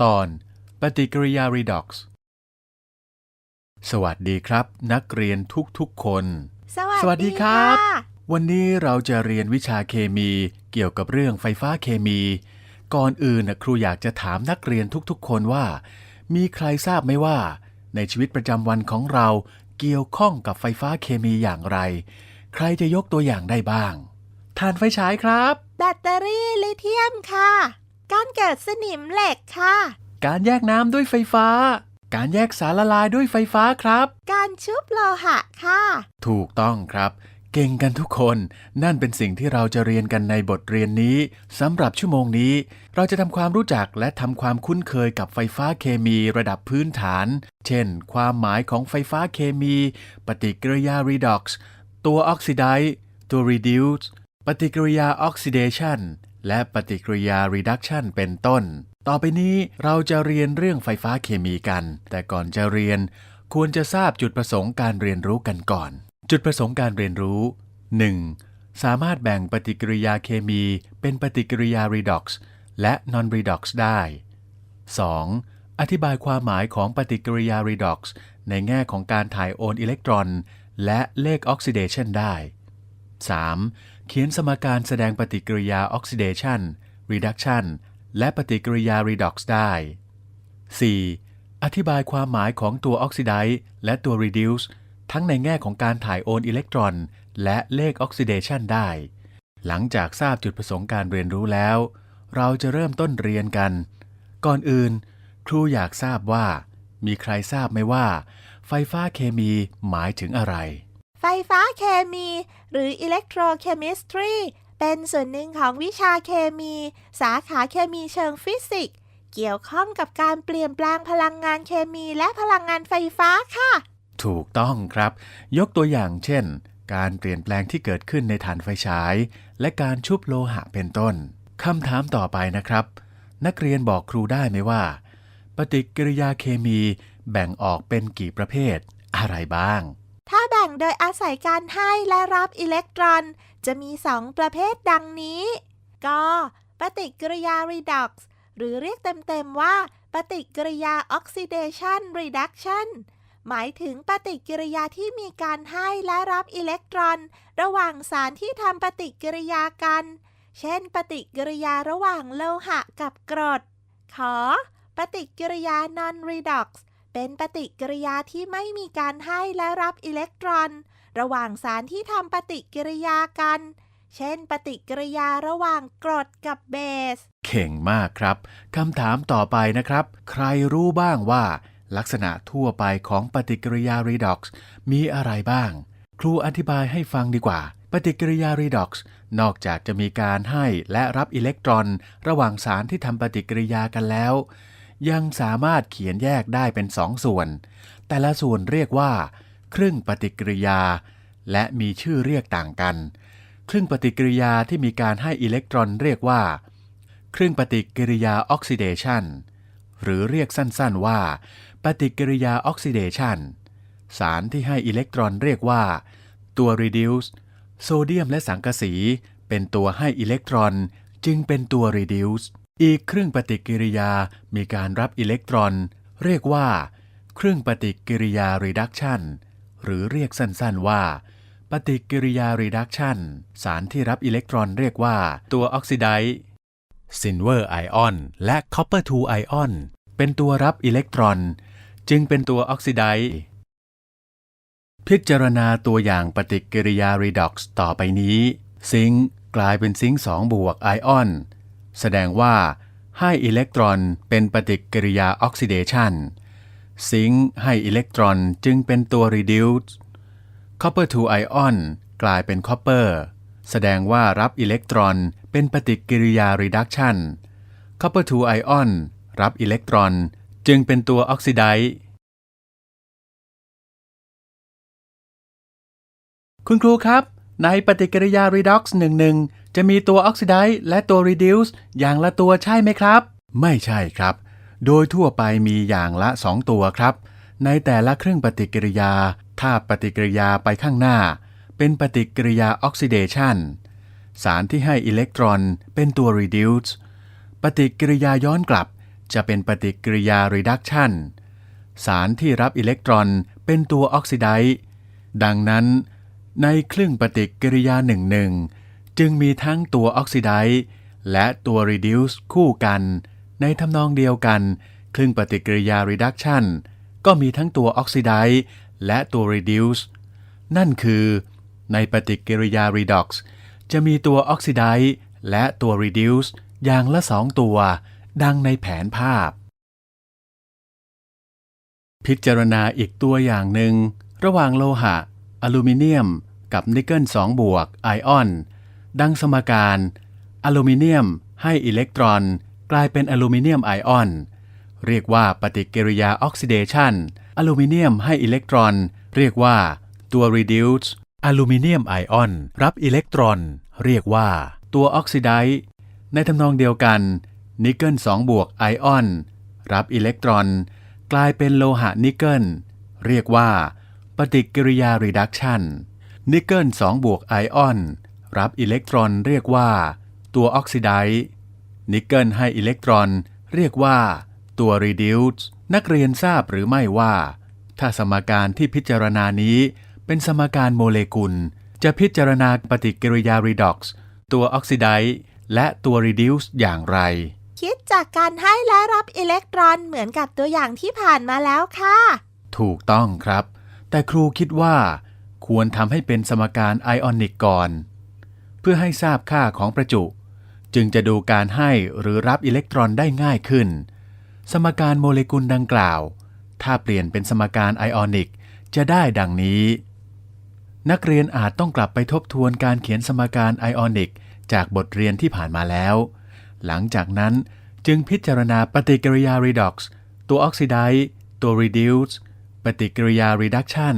ตอนปฏิกิริยา redox สวัสดีครับ นักเรียนทุกๆคน สวัสวัสดีครับะวันนี้เราจะเรียนวิชาเคมีเกี่ยวกับเรื่องไฟฟ้าเคมี ก่อนอื่นน่ะครูอยากจะถามนักเรียนทุกๆ คนว่า มีใครทราบไหมว่า ในชีวิตประจำวันของเราเกี่ยวข้องกับไฟฟ้าเคมีอย่างไร ใครจะยกตัวอย่างได้บ้างทานไฟฉายครับ แบตเตอรี่ลิเธียมค่ะ การเกิดสนิมเหล็กค่ะ การแยกน้ำด้วยไฟฟ้า การแยกสารละลายด้วยไฟฟ้าครับ การชุบโลหะค่ะ ถูกต้องครับ เก่งกันทุกคน นั่นเป็นสิ่งที่เราจะเรียนกันในบทเรียนนี้สำหรับชั่วโมงนี้ เราจะทำความรู้จักและทำความคุ้นเคยกับไฟฟ้าเคมีระดับพื้นฐาน เช่น ความหมายของไฟฟ้าเคมี ปฏิกิริยา redox ตัวออกซิไดซ์ตัว reduce ปฏิกิริยา oxidation และปฏิกิริยา reduction เป็นต้น ต่อไปนี้เราจะเรียนเรื่องไฟฟ้าเคมีกัน แต่ก่อนจะเรียน ควรจะทราบจุดประสงค์การเรียนรู้กันก่อน จุดประสงค์การเรียนรู้ 1. สามารถแบ่งปฏิกิริยาเคมีเป็นปฏิกิริยา redox และ non-redox ได้ 2. อธิบายความหมายของปฏิกิริยา redox ในแง่ของการถ่ายโอนอิเล็กตรอน และเลขออกซิเดชันได้ 3. เขียนสมการแสดงปฏิกิริยา oxidation reduction และปฏิกิริยา redox ได้ 4. อธิบายความหมายของตัวออกซิไดซ์และตัว reduce ทั้งในแง่ของการถ่ายโอนอิเล็กตรอน และเลขออกซิเดชันได้ หลังจากทราบจุดประสงค์การเรียนรู้แล้ว เราจะเริ่มต้นเรียนกัน ก่อนอื่น ครูอยากทราบว่า มีใครทราบไหมว่า ไฟฟ้าเคมีหมายถึงอะไร ไฟฟ้าเคมี หรือ electrochemistry เป็นส่วนหนึ่งของวิชาเคมี สาขาเคมีเชิงฟิสิกส์เกี่ยวข้องกับการเปลี่ยนแปลงพลังงานเคมีและพลังงานไฟฟ้าค่ะ ถูกต้องครับ ยกตัวอย่างเช่น การเปลี่ยนแปลงที่เกิดขึ้นในฐานไฟฉาย และการชุบโลหะเป็นต้นคำถามต่อไปนะครับ นักเรียนบอกครูได้ไหมว่า ปฏิกิริยาเคมีแบ่งออกเป็นกี่ประเภท อะไรบ้างถ้าแบ่ง โดยอาศัยการให้และรับอิเล็กตรอน จะมี2ประเภทดังนี้ก็ปฏิกิริยา redox หรือเรียกเต็มๆว่า ปฏิกิริยา oxidation reduction หมายถึงปฏิกิริยาที่มีการให้และรับอิเล็กตรอน ระหว่างสารที่ทำปฏิกิริยากัน เช่น ปฏิกิริยาระหว่างโลหะกับกรด ขอ ปฏิกิริยา non redox เป็นปฏิกิริยาที่ไม่มีการให้และรับอิเล็กตรอน ระหว่างสารที่ทำปฏิกิริยากัน เช่น ปฏิกิริยาระหว่างกรดกับเบส เข่งมากครับคำถามต่อไปนะครับ ใครรู้บ้างว่า ลักษณะทั่วไปของปฏิกิริยา redox มีอะไรบ้าง ครูอธิบายให้ฟังดีกว่า ปฏิกิริยา redox นอกจากจะมีการให้และรับอิเล็กตรอน ระหว่างสารที่ทำปฏิกิริยากันแล้ว ยังสามารถเขียนแยกได้เป็นสองส่วน แต่ละส่วนเรียกว่า ครึ่งปฏิกิริยา และมีชื่อเรียกต่างกัน ครึ่งปฏิกิริยาที่มีการให้อิเล็กตรอนเรียกว่า ครึ่งปฏิกิริยาออกซิเดชันหรือเรียกสั้นๆว่า ปฏิกิริยาออกซิเดชันสารที่ให้อิเล็กตรอนเรียกว่า ตัว reduce โซเดียมและสังกะสี เป็นตัวให้อิเล็กตรอนจึงเป็นตัว reduce อีกเครึ่องปฏิกิริยามีการรับอิเล็กตรอน เรียกว่า เครึ่องปฏิกิริยา reduction หรือเรียกสั้นๆว่า ปฏิกิริยา reduction สารที่รับอิเล็กตรอนเรียกว่าตัวออกซิไดซ์ซิลเวอร์ไอออนและ copper 2ไอออนเป็นตัวรับอิเล็กตรอน จึงเป็นตัวออกซิไดซ์พิจารณาตัวอย่างปฏิกิริยา redox ต่อไปนี้ ซิงกลายเป็นซิงค์2บวกไอออน แสดงว่าให้อิเล็กตรอนเป็นปฏิกิริยาออกซิเดชันซิงค์ให้อิเล็กตรอนจึงเป็นตัว reduce copper 2 ion กลายเป็น copper แสดงว่ารับอิเล็กตรอนเป็นปฏิกิริยา reduction copper 2 ion รับอิเล็กตรอนจึงเป็นตัวออกซิไดซ์คุณครูครับ ในปฏิกิริยา redox 1-1 จะมีตัวออกซิไดซ์และตัว reduce อย่างละตัวใช่ไหมครับ ไม่ใช่ครับ โดยทั่วไปมีอย่างละ 2 ตัวครับ ในแต่ละเครึ่องปฏิกิริยา ถ้าปฏิกิริยาไปข้างหน้า เป็นปฏิกิริยาออกซิเดชันสารที่ให้อิเล็กตรอนเป็นตัว reduce ปฏิกิริยาย้อนกลับ จะเป็นปฏิกิริยา reduction สารที่รับอิเล็กตรอนเป็นตัวออกซิไดซ์ดังนั้น ในครึ่งปฏิกิริยาหนึ่งหนึ่งจึงมีทั้งตัวออกซิไดซ์และตัว reduce คู่กัน ในทำนองเดียวกัน ครึ่งปฏิกิริยา reduction ก็มีทั้งตัวออกซิไดซ์และตัว reduce นั่นคือ ในปฏิกิริยา redox จะมีตัวออกซิไดซ์และตัว reduce อย่างละสองตัว ดังในแผนภาพ พิจารณาอีกตัวอย่างหนึ่ง ระหว่างโลหะ อลูมิเนียม กับนิกเกิล2บวกไอออน ดังสมการอลูมิเนียมให้อิเล็กตรอนกลายเป็นอลูมิเนียมไอออน เรียกว่าปฏิกิริยาออกซิเดชันอลูมิเนียมให้อิเล็กตรอน เรียกว่าตัว reduce อลูมิเนียมไอออน รับอิเล็กตรอน เรียกว่าตัวออกซิไดซ์ในทำนองเดียวกันนิกเกิล2บวกไอออน รับอิเล็กตรอน กลายเป็นโลหะนิกเกิล เรียกว่า ปฏิกิริยา reduction นิกเกิล2บวกไอออน รับอิเล็กตรอนเรียกว่า ตัวออกซิไดซ์นิกเกิลให้อิเล็กตรอน เรียกว่า ตัว reduce นักเรียนทราบหรือไม่ว่า ถ้าสมการที่พิจารณานี้ เป็นสมการโมเลกุล จะพิจารณาปฏิกิริยา redox ตัวออกซิไดซ์และตัว reduce อย่างไร คิดจากการให้และรับอิเล็กตรอนเหมือนกับตัวอย่างที่ผ่านมาแล้วค่ะ ถูกต้องครับ แต่ครูคิดว่า ควรทำให้เป็นสมการไอออนิกก่อน เพื่อให้ทราบค่าของประจุ จึงจะดูการให้หรือรับอิเล็กตรอนได้ง่ายขึ้น สมการโมเลกุลดังกล่าว ถ้าเปลี่ยนเป็นสมการไอออนิกจะได้ดังนี้ นักเรียนอาจต้องกลับไปทบทวนการเขียนสมการไอออนิกจากบทเรียนที่ผ่านมาแล้ว หลังจากนั้นจึงพิจารณาปฏิกิริยา redox ตัวออกซิไดซ์ตัว reduce ปฏิกิริยา reduction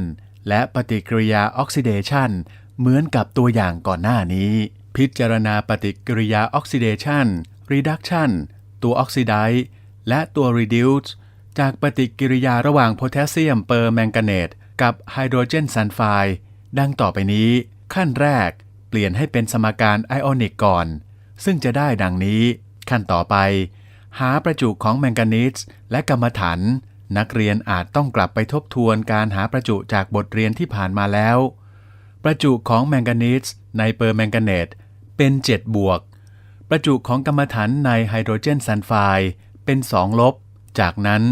และปฏิกิริยา oxidation เหมือนกับตัวอย่างก่อนหน้านี้ พิจารณาปฏิกิริยา oxidation reduction ตัวออกซิไดและตัว reduce จากปฏิกิริยาระหว่างโพแทสเซียมเปอร์แมงกาเนตกับไฮโดรเจนซัลไฟด์ดังต่อไปนี้ ขั้นแรกเปลี่ยนให้เป็นสมการไอออนิกก่อน ซึ่งจะได้ดังนี้ ขั้นต่อไป หาประจุของแมงกานีสและกรรมฐาน นักเรียนอาจต้องกลับไปทบทวนการหาประจุจากบทเรียนที่ผ่านมาแล้ว ประจุของแมงกานีสในเปอร์แมงกาเนตเป็น 7 บวก ประจุของกรรมฐานในไฮโดรเจนซัลไฟด์เป็น 2 ลบ จากนั้น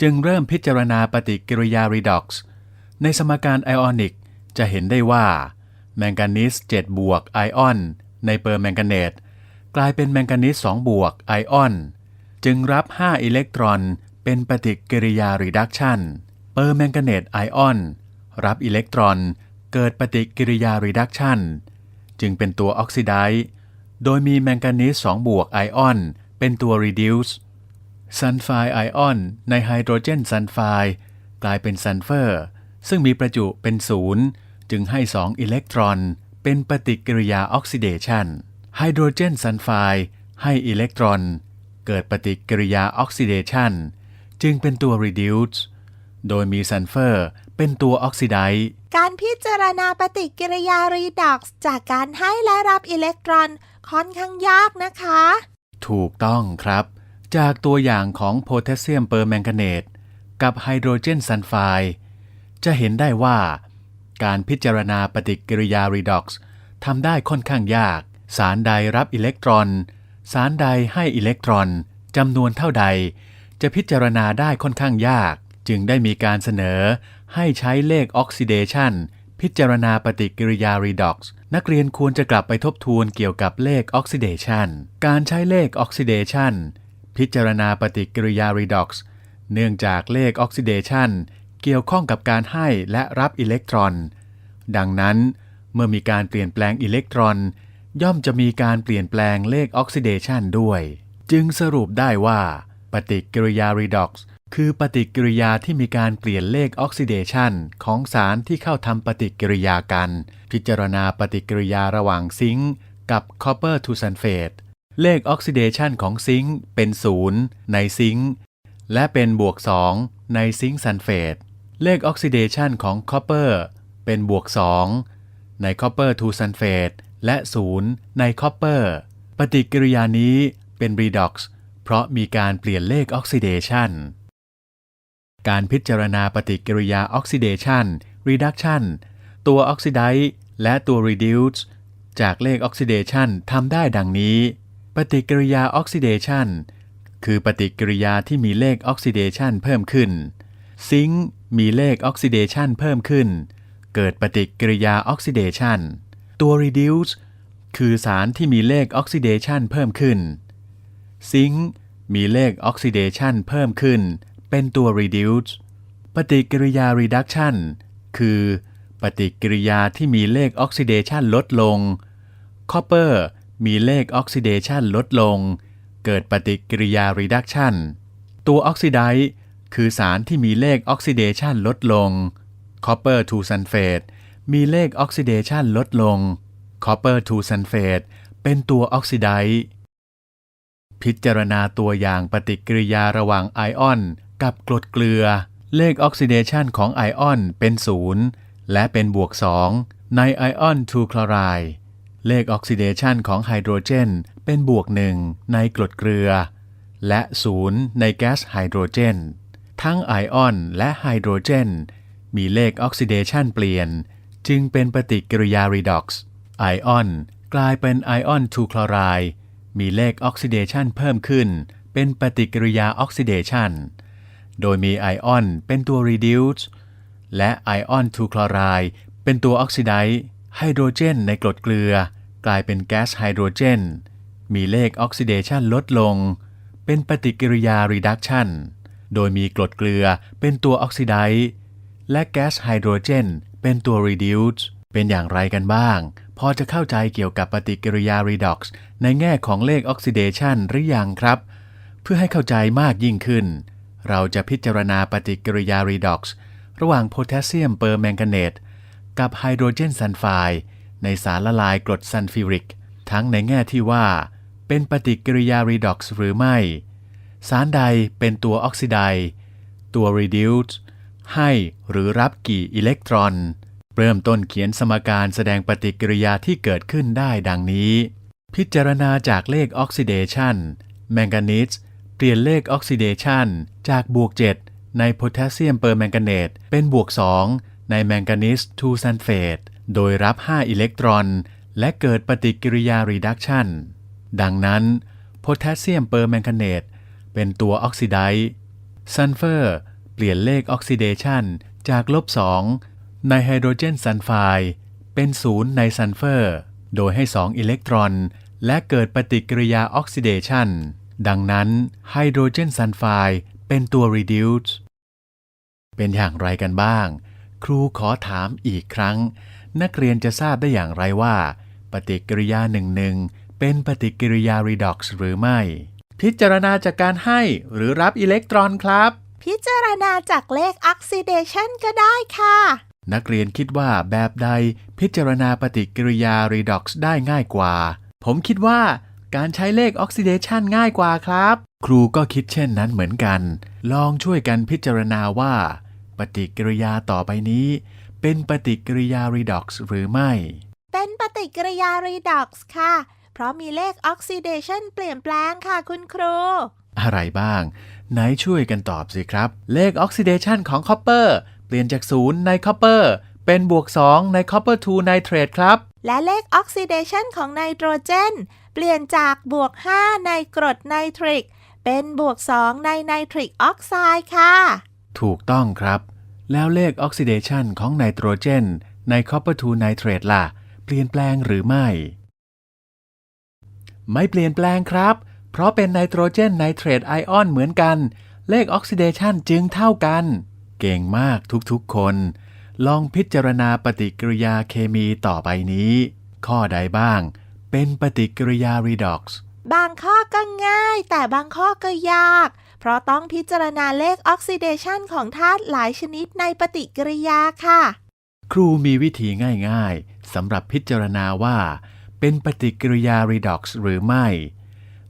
จึงเริ่มพิจารณาปฏิกิริยา redox ในสมการไอออนิกจะเห็นได้ว่า แมงกานีส7บวกไอออน ในเปอร์แมงกาเนตกลายเป็นแมงกานีส2บวกไอออน จึงรับ 5 อิเล็กตรอน เป็นปฏิกิริยา reduction เปอร์แมงกาเนตไอออน รับอิเล็กตรอน เกิดปฏิกิริยา reduction จึงเป็นตัวออกซิไดซ์โดยมีแมงกานีส2บวกไอออน เป็นตัว reduce ซัลไฟไอออน ในไฮโดรเจนซัลไฟกลายเป็นซัลเฟอร์ ซึ่งมีประจุเป็นศูนย์จึงให้ 2 อิเล็กตรอน เป็นปฏิกิริยาออกซิเดชันไฮโดรเจนซัลไฟให้อิเล็กตรอน เกิดปฏิกิริยาออกซิเดชัน จึงเป็นตัว reduce โดยมีซัลเฟอร์เป็นตัวออกซิไดซ์การพิจารณาปฏิกิริยา redox จากการให้และรับอิเล็กตรอนค่อนข้างยากนะคะ ถูกต้องครับ จากตัวอย่างของโพแทสเซียมเปอร์แมงกาเนตกับไฮโดรเจนซัลไฟด์จะเห็นได้ว่า การพิจารณาปฏิกิริยา redox ทำได้ค่อนข้างยาก สารใดรับอิเล็กตรอน สารใดให้อิเล็กตรอนจำนวนเท่าใด จะพิจารณาได้ค่อนข้างยาก จึงได้มีการเสนอ ให้ใช้เลขออกซิเดชันพิจารณาปฏิกิริยา redox นักเรียนควรจะกลับไปทบทวนเกี่ยวกับเลขออกซิเดชันการใช้เลขออกซิเดชันพิจารณาปฏิกิริยา redox เนื่องจากเลขออกซิเดชันเกี่ยวข้องกับการให้และรับอิเล็กตรอน ดังนั้น เมื่อมีการเปลี่ยนแปลงอิเล็กตรอน ย่อมจะมีการเปลี่ยนแปลงเลขออกซิเดชันด้วย จึงสรุปได้ว่า ปฏิกิริยา redox คือปฏิกิริยาที่มีการเปลี่ยนเลขออกซิเดชันของสารที่เข้าทำปฏิกิริยากัน พิจารณาปฏิกิริยาระหว่างซิงค์กับคอปเปอร์ทูซัลเฟตเลขออกซิเดชันของซิงค์เป็น 0 ในซิงค์และเป็นบวก 2 ในซิงค์ซัลเฟตเลขออกซิเดชันของคอปเปอร์เป็นบวก 2 ในคอปเปอร์ทูซัลเฟตและ 0 ในคอปเปอร์ปฏิกิริยานี้เป็น redox เพ เพราะมีการเปลี่ยนเลขออกซิเดชันการพิจารณาปฏิกิริยาออกซิเดชัน reduction ตัวออกซิไดซ์และตัว reduce จากเลขออกซิเดชันทำได้ดังนี้ ปฏิกิริยาออกซิเดชันคือปฏิกิริยาที่มีเลขออกซิเดชันเพิ่มขึ้น ซิงค์มีเลขออกซิเดชันเพิ่มขึ้น เกิดปฏิกิริยาออกซิเดชันตัว reduce คือสารที่มีเลขออกซิเดชันเพิ่มขึ้น ซิงค์มีเลขออกซิเดชันเพิ่มขึ้น เป็นตัว reduce ปฏิกิริยา reduction คือปฏิกิริยาที่มีเลขออกซิเดชันลดลง copper มีเลขออกซิเดชันลดลง เกิดปฏิกิริยา reduction ตัวออกซิไดคือสารที่มีเลขออกซิเดชันลดลง copper to sulfate มีเลขออกซิเดชันลดลง copper to sulfate เป็นตัวออกซิไดซ์ พิจารณาตัวอย่างปฏิกิริยาระหว่างไอออน กับกรดเกลือ เลขออกซิเดชันของไอออนเป็นศูนย์และเป็นบวก 2 ในไอออน2คลอไรด์เลขออกซิเดชันของไฮโดรเจนเป็นบวก 1 ในกรดเกลือ และ 0 ในแก๊สไฮโดรเจน ทั้งไอออนและไฮโดรเจน มีเลขออกซิเดชันเปลี่ยน จึงเป็นปฏิกิริยา redox ไอออนกลายเป็นไอออน2คลอไรด์ มีเลขออกซิเดชันเพิ่มขึ้น เป็นปฏิกิริยาออกซิเดชันโดยมีไอออนเป็นตัว reduce และไอออน2คลอไรด์เป็นตัวออกซิไดซ์ไฮโดรเจนในกรดเกลือ กลายเป็นแก๊สไฮโดรเจน มีเลขออกซิเดชันลดลง เป็นปฏิกิริยา reduction โดยมีกรดเกลือเป็นตัวออกซิไดซ์และแก๊สไฮโดรเจนเป็นตัว reduce เป็นอย่างไรกันบ้าง พอจะเข้าใจเกี่ยวกับปฏิกิริยา redox ในแง่ของเลขออกซิเดชันหรือยังครับ เพื่อให้เข้าใจมากยิ่งขึ้น เราจะพิจารณาปฏิกิริยา redox ระหว่างโพแทสเซียมเปอร์แมงกาเนตกับไฮโดรเจนซัลไฟด์ในสารละลายกรดซัลฟิริก ทั้งในแง่ที่ว่า เป็นปฏิกิริยา redox หรือไม่ สารใดเป็นตัวออกซิไดตัว reduce ให้หรือรับกี่อิเล็กตรอน เริ่มต้นเขียนสมการแสดงปฏิกิริยาที่เกิดขึ้นได้ดังนี้ พิจารณาจากเลขออกซิเดชันแมงกานีสเปลี่ยนเลขออกซิเดชันจากบวก 7 ในโพแทสเซียมเปอร์แมงกาเนตเป็นบวก 2 ในแมงกานีส2ซัลเฟตโดยรับ 5 อิเล็กตรอน และเกิดปฏิกิริยา reduction ดังนั้นโพแทสเซียมเปอร์แมงกาเนตเป็นตัวออกซิไดซ์ซัลเฟอร์ เปลี่ยนเลขออกซิเดชันจากลบ 2 ในไฮโดรเจนซัลไฟด์เป็น0ในซัลเฟอร์ โดยให้ 2 อิเล็กตรอน และเกิดปฏิกิริยาออกซิเดชันดังนั้นไฮโดรเจนซัลไฟด์เป็นตัว reduce เป็นอย่างไรกันบ้าง ครูขอถามอีกครั้ง นักเรียนจะทราบได้อย่างไรว่า ปฏิกิริยาหนึ่งหนึ่งเป็นปฏิกิริยา redox หรือไม่ พิจารณาจากการให้หรือรับอิเล็กตรอนครับ พิจารณาจากเลขออกซิเดชันก็ได้ค่ะ นักเรียนคิดว่าแบบใดพิจารณาปฏิกิริยา redox ได้ง่ายกว่า ผมคิดว่าการใช้เลขออกซิเดชันง่ายกว่าครับ ครูก็คิดเช่นนั้นเหมือนกัน ลองช่วยกันพิจารณาว่า ปฏิกิริยาต่อไปนี้ เป็นปฏิกิริยา redox หรือไม่ เป็นปฏิกิริยา redox ค่ะ เพราะมีเลขออกซิเดชันเปลี่ยนแปลงค่ะคุณครู อะไรบ้าง ไหนช่วยกันตอบสิครับ เลขออกซิเดชันของคอปเปอร์ เปลี่ยนจากศูนย์ในคอปเปอร์เป็นบวก 2 ในคอปเปอร์2ไนเตรตครับ และเลขออกซิเดชันของไนโตรเจน เปลี่ยนจากบวก 5 ในกรดไนตริก เป็นบวก 2 ในไนตริกออกไซด์ค่ะ ถูกต้องครับ แล้วเลขออกซิเดชันของไนโตรเจน ในคอปเปอร์2ไนเตรตล่ะ เปลี่ยนแปลงหรือไม่ ไม่เปลี่ยนแปลงครับ เพราะเป็นไนโตรเจนไนเตรตไอออนเหมือนกัน เลขออกซิเดชันจึงเท่ากัน เก่งมากทุกๆคน ลองพิจารณาปฏิกิริยาเคมีต่อไปนี้ ข้อใดบ้าง เป็นปฏิกิริยา redox บางข้อก็ง่าย แต่บางข้อก็ยาก เพราะต้องพิจารณาเลขออกซิเดชันของธาตุหลายชนิดในปฏิกิริยาค่ะ ครูมีวิธีง่ายๆสำหรับพิจารณาว่า เป็นปฏิกิริยา redox หรือไม่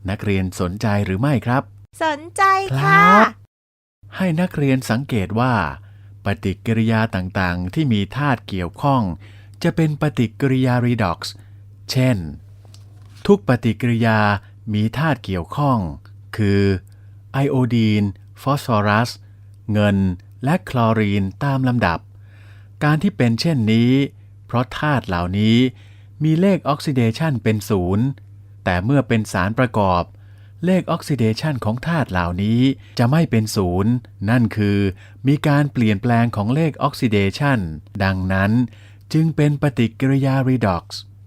นักเรียนสนใจหรือไม่ครับ สนใจค่ะครับ ให้นักเรียนสังเกตว่า ปฏิกิริยาต่างๆ ที่มีธาตุเกี่ยวข้อง จะเป็นปฏิกิริยา redox เช่น ทุกปฏิกิริยามีธาตุเกี่ยวข้อง คือไอโอดีน ฟอสฟอรัส เงิน และคลอรีนตามลำดับ การที่เป็นเช่นนี้ เพราะธาตุเหล่านี้มีเลขออกซิเดชันเป็นศูนย์แต่เมื่อเป็นสารประกอบ เลขออกซิเดชันของธาตุเหล่านี้จะไม่เป็นศูนย์นั่นคือมีการเปลี่ยนแปลงของเลขออกซิเดชันดังนั้น จึงเป็นปฏิกิริยา redox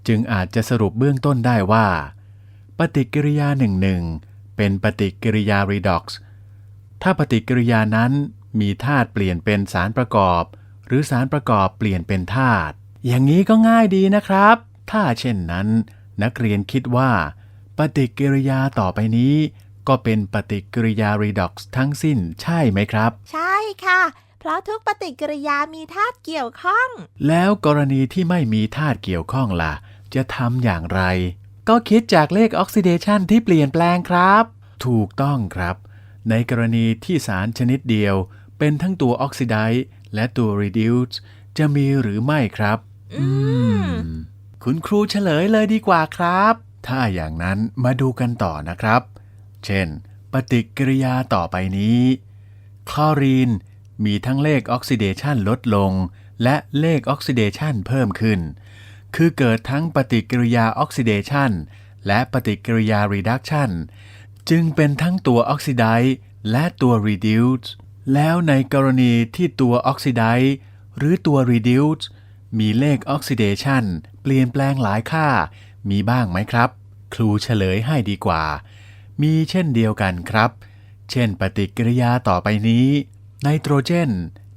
จึงอาจจะสรุปเบื้องต้นได้ว่า ปฏิกิริยาหนึ่งหนึ่งเป็นปฏิกิริยา redox ถ้าปฏิกิริยานั้นมีธาตุเปลี่ยนเป็นสารประกอบ หรือสารประกอบเปลี่ยนเป็นธาตุอย่างนี้ก็ง่ายดีนะครับ ถ้าเช่นนั้น นักเรียนคิดว่า ปฏิกิริยาต่อไปนี้ ก็เป็นปฏิกิริยา redox ทั้งสิ้นใช่ไหมครับ ใช่ค่ะ เพราะทุกปฏิกิริยามีธาตุเกี่ยวข้อง แล้วกรณีที่ไม่มีธาตุเกี่ยวข้องล่ะ จะทำอย่างไร ก็คิดจากเลขออกซิเดชันที่เปลี่ยนแปลงครับ ถูกต้องครับ ในกรณีที่สารชนิดเดียว เป็นทั้งตัวออกซิไดซ์และตัว reduce จะมีหรือไม่ครับ อืม คุณครูเฉลยเลยดีกว่าครับ ถ้าอย่างนั้นมาดูกันต่อนะครับ เช่น ปฏิกิริยาต่อไปนี้ คลอรีนมีทั้งเลขออกซิเดชันลดลง และเลขออกซิเดชันเพิ่มขึ้น คือเกิดทั้งปฏิกิริยาออกซิเดชันและปฏิกิริยารีดักชันจึงเป็นทั้งตัวออกซิไดซ์และตัว reduce แล้วในกรณีที่ตัวออกซิไดซ์หรือตัว reduce มีเลขออกซิเดชันเปลี่ยนแปลงหลายค่า มีบ้างไหมครับ ครูเฉลยให้ดีกว่า มีเช่นเดียวกันครับ เช่นปฏิกิริยาต่อไปนี้ ไนโตรเจน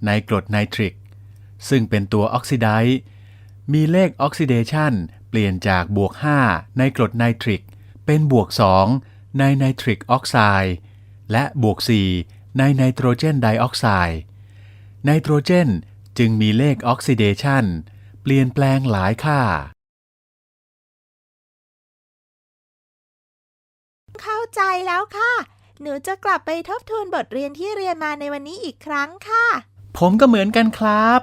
ในกรดไนตริก ซึ่งเป็นตัวออกซิไดซ์มีเลขออกซิเดชันเปลี่ยนจากบวก 5 ในกรดไนตริก เป็นบวก 2 ในไนตริกออกไซด์และบวก 4 ในไนโตรเจนไดออกไซด์ไนโตรเจนจึงมีเลขออกซิเดชันเปลี่ยนแปลงหลายค่าเข้า ใจแล้วค่ะ หนูจะกลับไปทบทวนบทเรียนที่เรียนมาในวันนี้อีกครั้งค่ะ ผมก็เหมือนกันครับ